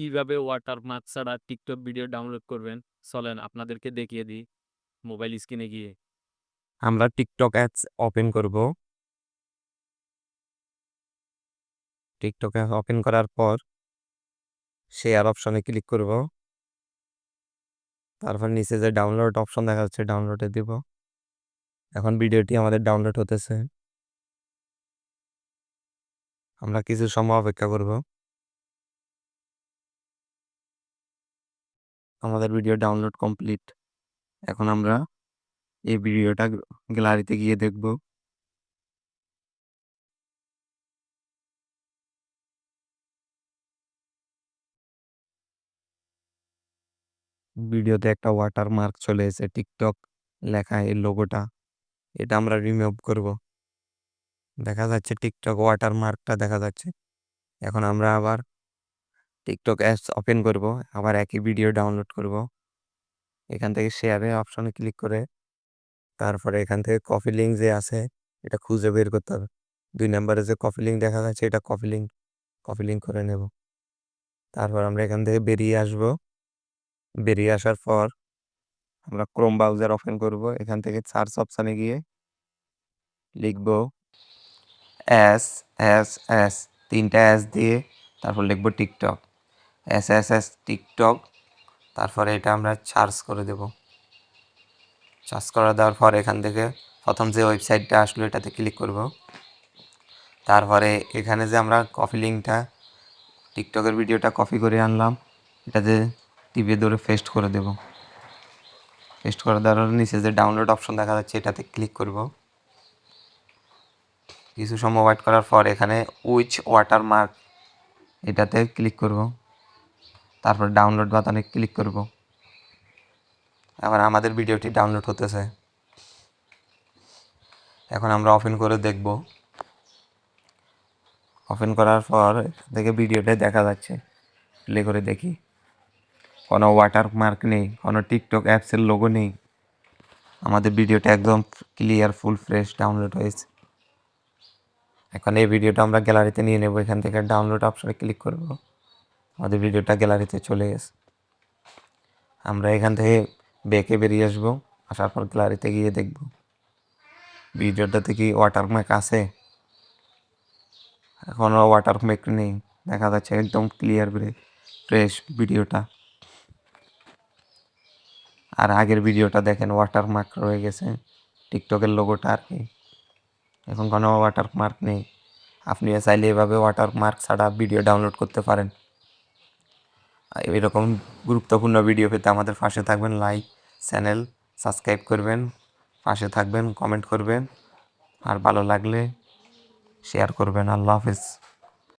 কীভাবে ওয়াটারমার্ক ছাড়া TikTok video download করবেন? চলেন আপনাদেরকে দেখিয়ে দিই মোবাইল স্ক্রিনে গিয়ে। আমরা টিকটক অ্যাপস ওপেন করব। টিকটক অ্যাপ ওপেন করার পর শেয়ার অপশনে ক্লিক করব। তারপর নিচে যে ডাউনলোড অপশন দেখা যাচ্ছে ডাউনলোডে দিব। এখন ভিডিওটি আমাদের ডাউনলোড হতেছে। আমরা কিছু সময় অপেক্ষা করব। আমাদের ভিডিও ডাউনলোড কমপ্লিট এখন আমরা এই ভিডিওটা গ্যালারিতে গিয়ে দেখব। ভিডিওতে একটা ওয়াটারমার্ক চলে এসেছে টিকটক লেখা এই লোগোটা এটা আমরা রিমুভ করব। দেখা যাচ্ছে টিকটক ওয়াটার ওয়াটারমার্কটা দেখা যাচ্ছে। এখন আমরা আবার টিকটক অ্যাপস ওপেন করব, আবার একই ভিডিও ডাউনলোড করব। এখান থেকে শেয়ারে অপশনে ক্লিক করে, তারপরে এখান থেকে কপি লিঙ্ক যে আছে, এটা খুঁজে বের করতে হবে। দুই নম্বরে যে কপি লিঙ্ক দেখা যাচ্ছে, এটা কপি লিঙ্ক কপি লিঙ্ক করে নেব। তারপর আমরা এখান থেকে বেরিয়ে আসব। বেরিয়ে আসার পর আমরা ক্রোম ব্রাউজার ওপেন করব, এখান থেকে সার্চ অপশানে গিয়ে লিখব এস এস এস তিনটা এস দিয়ে তারপর লিখব TikTok S S S TikTok, তারপরে এটা আমরা সার্চ করে দেব। সার্চ করে দেওয়ার পর এখান থেকে প্রথম যে ওয়েবসাইটটা আসলো এটাতে ক্লিক করব। তারপরে এখানে যে আমরা কপি লিঙ্কটা, টিকটকের ভিডিওটা কপি করে আনলাম, এটাতে টিপে ধরে পেস্ট করে দেব। পেস্ট করে দেওয়ার নিচে যে ডাউনলোড অপশন দেখা যাচ্ছে এটাতে ক্লিক করব। কিছু সময় ওয়েট করার পর এখানে উইচ ওয়াটারমার্ক এটাতে ক্লিক করব। তারপর ডাউনলোড বাটনে ক্লিক করব। আবার আমাদের ভিডিওটি ডাউনলোড হতেছে। এখন আমরা ওপেন করে দেখব। ওপেন করার পর থেকে ভিডিওটা দেখা যাচ্ছে। প্লে করে দেখি। কোনো ওয়াটারমার্ক নেই, কোনো টিকটক অ্যাপসের লোগো নেই। আমাদের ভিডিওটা একদম ক্লিয়ার ফুল ফ্রেশ ডাউনলোড হয়েছে। এখন এই ভিডিওটা আমরা গ্যালারিতে নিয়ে নেব। এখান থেকে ডাউনলোড অপশনে ক্লিক করব। আমাদের ভিডিওটা গ্যালারিতে চলে গেছে। আমরা এখান থেকে বেঁকে বেরিয়ে আসব, আসার পর গ্যালারিতে গিয়ে দেখব। ভিডিওটাতে কি ওয়াটারমার্ক আছে। এখনও ওয়াটারমার্ক নেই। দেখা যাচ্ছে একদম ক্লিয়ার ফ্রেশ ভিডিওটা। আর আগের ভিডিওটা দেখেন ওয়াটারমার্ক রয়ে গেছে টিকটকের লোগোটা আর কি। এখন কোনো ওয়াটারমার্ক নেই। আপনি চাইলে এভাবে ওয়াটারমার্ক ছাড়া ভিডিও ডাউনলোড করতে পারেন। এরকম গুরুত্বপূর্ণ ভিডিও পেতে আমাদের পাশে থাকবেন। লাইক চ্যানেল সাবস্ক্রাইব করবেন, পাশে থাকবেন কমেন্ট করবেন। আর ভালো লাগলে শেয়ার করবেন। আল্লাহ হাফেজ।